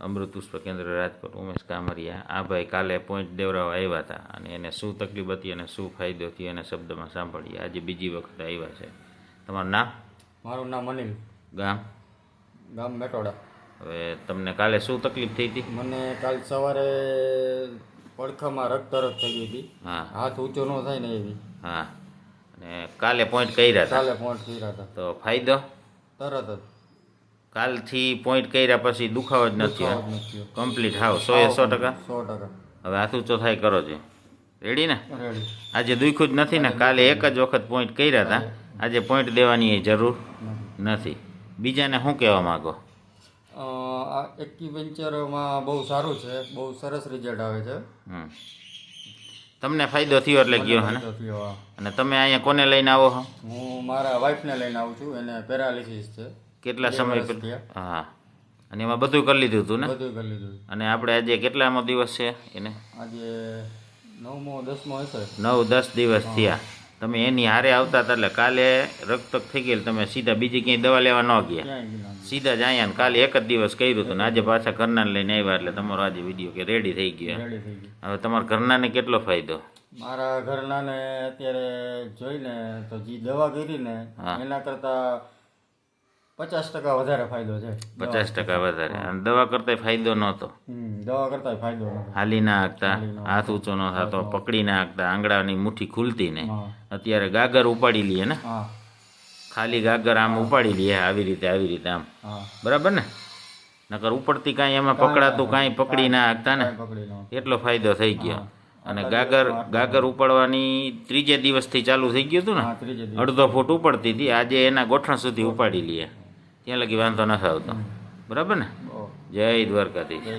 અમૃત પુષ્પ કેન્દ્ર રાજકોટ ઉમેશ કામરિયા આ ભાઈ કાલે પોઈન્ટ દેવરાવા આવ્યા હતા અને એને શું તકલીફ હતી અને શું ફાયદો થયો એને શબ્દમાં સાંભળીએ. આજે બીજી વખત આવ્યા છે. તમારું નામ? મારું નામ અનિલ. ગામ? ગામ મેટોડા. હવે તમને કાલે શું તકલીફ થઈ હતી? મને કાલ સવારે પડખામાં રક્ત થઈ ગઈ હતી. હા. હાથ ઊંચો ન થાય ને એવી. હા. અને કાલે પોઈન્ટ કર્યા હતા? કાલે પોઈન્ટ કર્યા હતા. તો ફાયદો? તરત જ. કાલથી પોઈન્ટ કર્યા પછી દુખાવો જ નથી. કમ્પ્લીટ હાવ સો એ સો ટકા? સો ટકા. હવે આથું ચોથાઈ થાય કરો છે રેડી ને? રેડી આજે દુખ્યું જ નથી ને? કાલે એક જ વખત પોઈન્ટ કર્યા હતા. આજે પોઈન્ટ દેવાની જરૂર નથી. બીજાને શું કહેવા માગો? આ એક્યુપંચરમાં બહુ સારું છે. બહુ સરસ રિઝલ્ટ આવે છે. તમને ફાયદો થયો એટલે ગયો હા. અને તમે અહીંયા કોને લઈને આવો છો? હું મારા વાઈફને લઈને આવું છું. એને પેરાલિસિસ છે. કેટલા સમય પહેલા હા. અને એમાં બધું કરી લીધું હતું ને? બધું કરી લીધું. અને આપણે આજે કેટલામો દિવસ છે એને? આજે નવમો દસમો હશે. નવ દસ દિવસ થયા. તમે એની હારે આવતા હતા એટલે કાલે રક્તક થઈ ગયેલ. તમે સીધા બીજી ક્યાંય દવા લેવા ન ગયા. સીધા જ અહીંયા કાલે એક જ દિવસ કર્યું હતું ને. આજે પાછા ઘરના લઈને આવ્યા એટલે તમારો આજે વીડિયો કે રેડી થઈ ગયો. હવે તમારા ઘરનાને કેટલો ફાયદો? મારા ઘરનાને અત્યારે જોઈને તો જે દવા કરી ને એના કરતા પચાસ ટકા વધારે ફાયદો છે. પચાસ ટકા વધારે. અને દવા કરતા ફાયદો નહોતો. દવા કરતા ફાયદો હાલી ના હાંકતા હાથ ઊંચો ન થતો પકડી ના હાંકતા આંગળાની મુઠ્ઠી ખુલતી ને અત્યારે ગાગર ઉપાડી લઈએ ને. ખાલી ગાગર આમ ઉપાડી લઈએ આવી રીતે આવી રીતે આમ. બરાબર ને? નકર ઉપડતી કાંઈ એમાં પકડાતું કાંઈ પકડી ના હાંકતા ને. એટલો ફાયદો થઈ ગયો. અને ગાગર ગાગર ઉપાડવાની ત્રીજે દિવસથી ચાલુ થઈ ગયું હતું ને? અડધો ફૂટ ઉપડતી હતી. આજે એના ગોઠણ સુધી ઉપાડી લઈએ ત્યાં લગી વાંધો નથી આવતો બરાબર ને? જય દ્વારકાધીશ.